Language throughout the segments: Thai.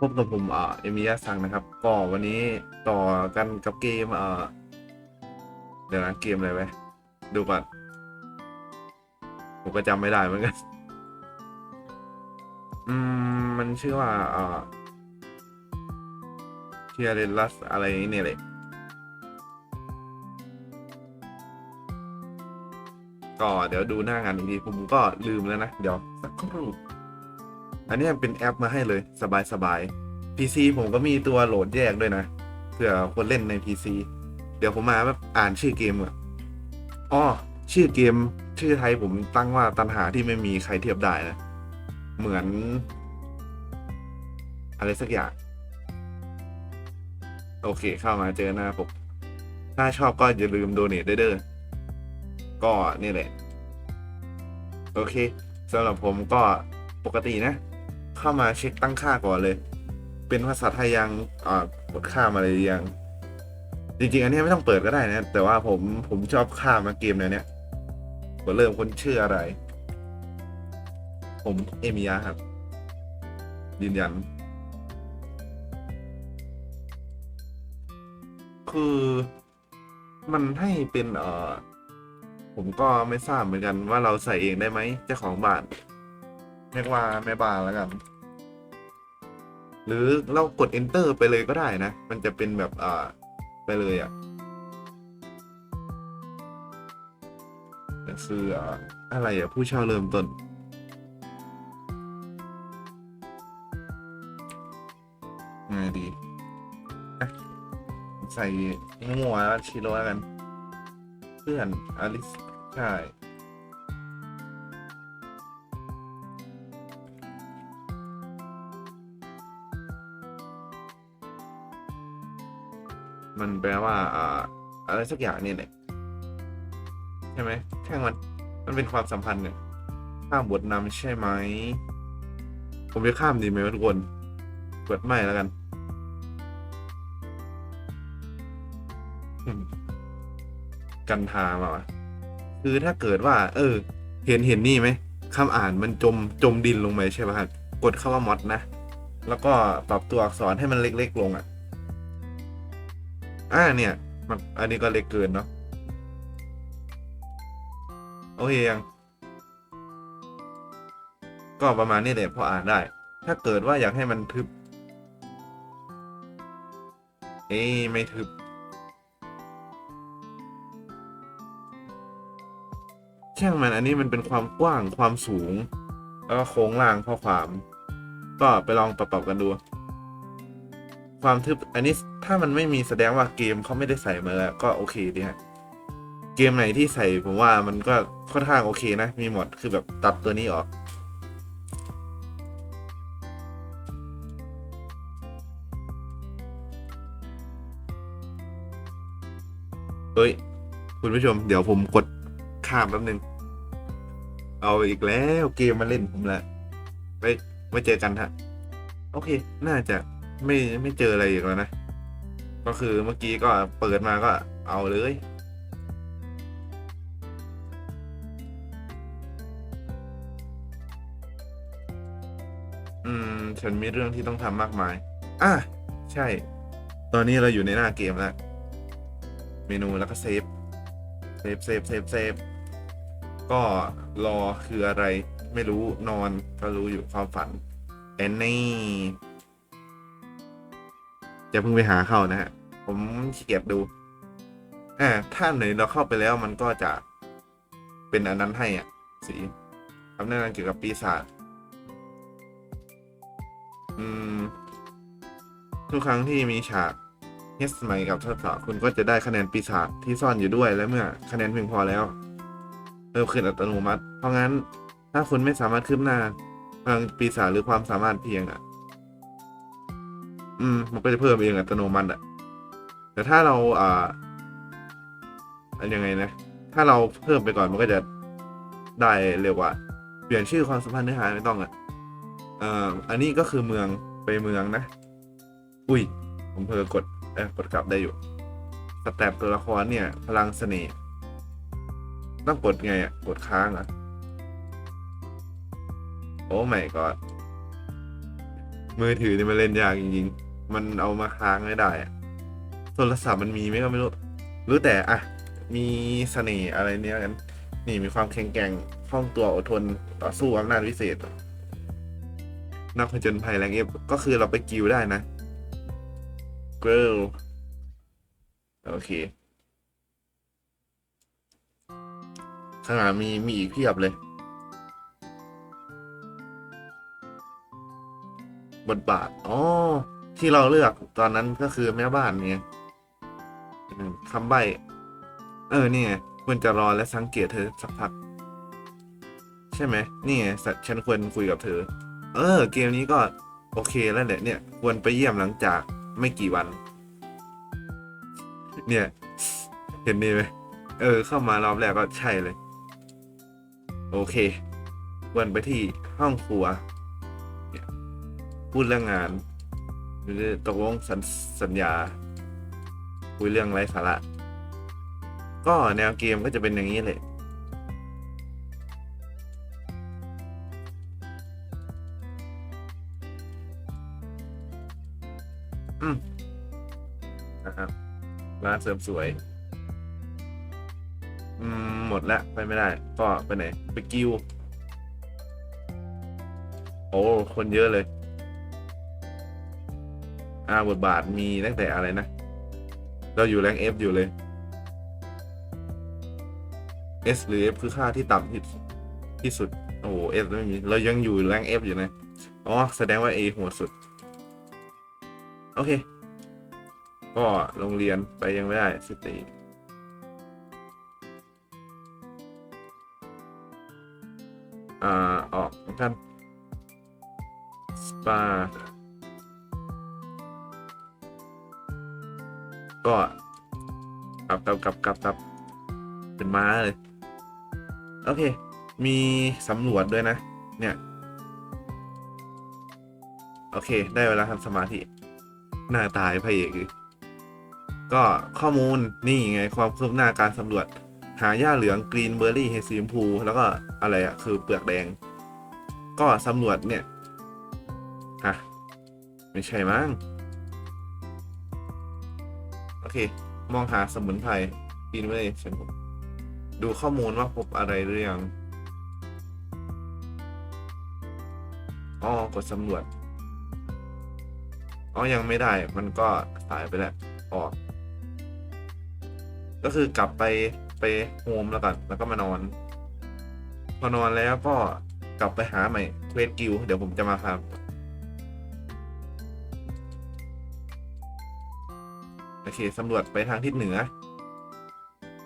พบกับผมเอ่อเอมิยาซังนะครับ ก็วันนี้ต่อกันกับเกมเอ่อเดี๋ยวนะเกมอะไรไว้ดูก่อนผมก็จำไม่ได้เหมือนกัน อืม มันชื่อว่าเอ่อเทียเรลัสอะไรนี่แหละก็เดี๋ยวดูหน้างานอีกทีผมก็ลืมแล้วนะ เดี๋ยวสักครู่ อันนี้เป็นแอปมาให้เลยสบายสบายๆ PC ผมก็มีตัวโหลดแยกด้วยนะเผื่อคนเล่นใน PC เดี๋ยวผมมาแบบอ่านชื่อเกมก่อนอ๋อชื่อเกมชื่อไทยผมตั้งว่าตันหาที่ไม่มีใครเทียบได้นะ เหมือน อะไรสักอย่าง โอเคเข้ามาเจอหน้าผมถ้าชอบก็อย่าลืมโดเนทด้วยเด้อก็นี่แหละ โอเคสำหรับผมก็ปกตินะ เข้ามาเช็คตั้งค่าก่อนเลย เป็นภาษาไทยยังอ่ากดค่ามาเลยยัง จริงๆ อันนี้ไม่ต้องเปิดก็ได้นะ แต่ว่าผมผมชอบค่ามาเกมแนวเนี้ยกดเริ่มคนชื่ออะไร ผมเอมิยาครับ ยืนยัน คือมันให้เป็นเอ่อผมก็ไม่ทราบเหมือนกันว่าเราใส่เองได้ไหมเจ้าของบ้านเรียกว่าแม่บ้านแล้วกัน หรือเรากด enter ไปเลยก็ได้นะ มันจะเป็นแบบอ่าไปเลยอะ่ะแต่คืออ่าอะไรอะ่ะผู้เช่าเริ่มต้นไงดีใส่มั่วชิโร่กัน เพื่อนอลิสใช่ มันแปลว่าอ่าอะไรสักอย่างนี่แหละใช่ไหมแค่มัน มันเป็นความสัมพันธ์เนี่ยข้ามบทนำใช่ไหม ผมจะข้ามดีไหมทุกคนเปิดไม่แล้วกัน กันทามาวะคือถ้าเกิดว่า เออ เห็นเห็นนี่ไหมคำอ่านมันจมจมดินลงไปใช่ป่ะครับกดเข้าว่ามอดนะ แล้วก็ปรับตัวอักษรให้มันเล็ก ๆ ลงอะ อ่าเนี่ยมันอันนี้ก็เล็กเกินเนาะโอเคยัง ก็ประมาณนี้แหละพออ่านได้ ถ้าเกิดว่าอยากให้มันทึบ เอ้ไม่ทึบ ช่างมันอันนี้มันเป็นความกว้างความสูง แล้วก็โค้งล่างข้อความ ก็ไปลองปรับๆกันดู ความทึบอันนี้ถ้ามันไม่มีแสดงว่าเกมเขาไม่ได้ใส่มาแล้วก็โอเคดีฮะเกมไหนที่ใส่ผมว่ามันก็ค่อนข้างโอเคนะ มีหมดคือแบบตัดตัวนี้ออก เฮ้ย คุณผู้ชม เดี๋ยวผมกดข้ามแป๊บนึง เอาอีกแล้วเกมมาเล่นผมละไปไว้เจอกันฮะ โอเค น่าจะ ไม่ไม่เจออะไรอีกแล้วนะ ก็คือเมื่อกี้ก็เปิดมาก็เอาเลย อืม ฉันมีเรื่องที่ต้องทำมากมาย อะ ใช่ ตอนนี้เราอยู่ในหน้าเกมแล้ว เมนูแล้วก็เซฟ เซฟเซฟเซฟเซฟ ก็รอคืออะไร ไม่รู้นอนก็รู้อยู่ความฝันแอนนี่ จะเพิ่งไปหาเข้านะฮะ ผมเกียจดูอ่าถ้าไหนเราเข้าไปแล้วมันก็จะเป็นอันนั้นให้อะ สีคำแนะนำเกี่ยวกับปีศาจอืม ทุกครั้งที่มีฉากเฮสใหม่กับทดสอบคุณก็จะได้คะแนนปีศาจที่ซ่อนอยู่ด้วยและเมื่อคะแนนเพียงพอแล้วเพิ่มขึ้นอัตโนมัติ เพราะงั้นถ้าคุณไม่สามารถคืบหน้าพลังปีศาจหรือความสามารถเพียงอะ อืมมันก็จะเพิ่มเองอัตโนมัติอะ แต่ถ้าเราอ่าอันยังไงนะ ถ้าเราเพิ่มไปก่อนมันก็จะได้เร็วกว่า เปลี่ยนชื่อความสัมพันธ์เนื้อหาไม่ต้องอะเอ่ออันนี้ก็คือเมืองไปเมืองนะ อุ้ย ผมเพลอกดเอ้ยกดกลับได้อยู่สแตปตัวละครเนี่ย พลังเสน่ห์ต้องกดไงอะ กดค้างเหรอะ โอ้ไม่ก็มือถือนี่มันเล่นยากจริงๆ มันเอามาค้างไม่ได้อะโทรศัพท์มันมีไหมก็ไม่รู้ รู้แต่อะมีเสน่ห์อะไรเนี้ยกัน นี่มีความแข็งแกร่งคล่องตัวอดทนต่อสู้อำนาจวิเศษ นักผจญภัยแรงเอฟก็คือเราไปกิวได้นะเกลโอเคข้างหลังมีมีอีกเพียบเลย บทบาท อ๋อ ที่เราเลือกตอนนั้นก็คือแม่บ้านเนี่ยคำใบ เออนี่ไงควรจะรอและสังเกตเธอสักพัก ใช่ไหมนี่ไงฉันควรคุยกับเธอ เออ เกมนี้ก็ โอเคแล้วแหละเนี่ย ควรไปเยี่ยมหลังจากไม่กี่วัน เนี่ย เห็นนี่ไหมเออ เข้ามารอบแรกก็ใช่เลย โอเค ควรไปที่ห้องครัวพูดเรื่องงาน ตกลงสัญสัญญา คุยเรื่องไร้สาระ ก็แนวเกมก็จะเป็นอย่างนี้เลยอืมนะครับร้านเสริมสวย อืม หมดแล้วไปไม่ได้ ก็ไปไหน ไปกิว โอ้ คนเยอะเลย อาบทบาทมีตั้งแต่อะไรนะ เราอยู่แรงเอฟอยู่เลย S หรือ F คือค่าที่ต่ำที่ที่สุด โอ้โห S ไม่มี เรายังอยู่แรง F อยู่นะ อ๋อ แสดงว่า A หัวสุด โอเค ก็โรงเรียนไปยังไม่ได้สตีอ่า ออกเหมือนกันสปา ก็กลับกลับกลับกลับกลับเป็นม้าเลย โอเค มีสำรวจด้วยนะ เนี่ย โอเค ได้เวลาทำสมาธิ หน้าตายพระเอกอีกก็ข้อมูลนี่ไงความคืบหน้าการสำรวจ หาหญ้าเหลืองกรีนเบอร์รี่เฮดสีมพู แล้วก็อะไรอะคือเปลือกแดง ก็สำรวจเนี่ยฮะไม่ใช่มั้ง เค มองหาสมุนไพรกินไว้เลยฉันผมดูข้อมูลว่าพบอะไรหรือยังอ๋อกดสำรวจอ๋อยังไม่ได้ มันก็สายไปแล้วออก ก็คือกลับไปไปโฮมแล้วกัน แล้วก็มานอน พอนอนแล้วก็กลับไปหาใหม่เควสกิลเดี๋ยวผมจะมาครับ เคสำรวจไปทางทิศเหนือ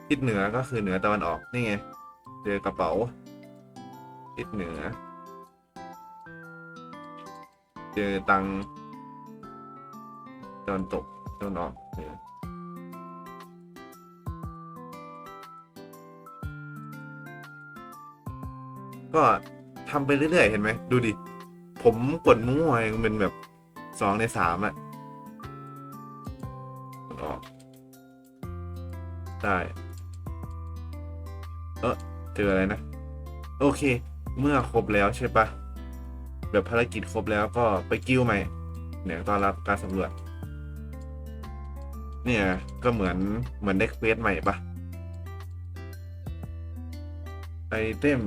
ทิศเหนือก็คือเหนือตะวันออกนี่ไงเจอกระเป๋า ทิศเหนือ เจอตังตะวันตกตะวันออกเหนือก็ทำไปเรื่อยๆ เห็นไหม ดูดิ ผมกดมั่วยังเป็นแบบสองในสามอะ ได้ เออเจออะไรนะ โอเค เมื่อครบแล้วใช่ปะแบบภารกิจครบแล้วก็ไปกิ้วใหม่เนี่ยต้อนรับการสำรวจ เนี่ย ก็เหมือนเหมือนได้เควสใหม่ปะไอเทม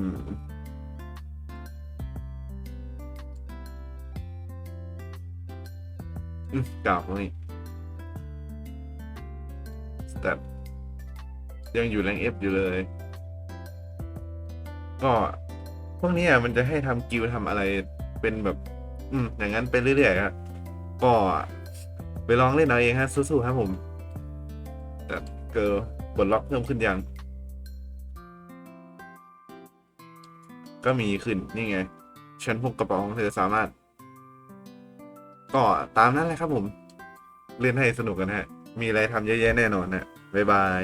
อืมกล่าวตรงนี้แต่ ยังอยู่แรงเอฟอยู่เลย ก็พวกนี้ยมันจะให้ทำกิลทำอะไรเป็นแบบ อืม อย่างนั้นไปเรื่อยๆครับก็ไปลองเล่นเอาเองฮะสู้ๆครับผมแต่เกิร์ลบทล็อกเพิ่มขึ้นยัง ก็มีขึ้นนี่ไงฉันพบกระเป๋าของเธอสามารถ ก็ตามนั้นแหละครับผม เล่นให้สนุกกันฮะ มีอะไรทำเยอะแยะแน่นอนฮะบ๊ายบาย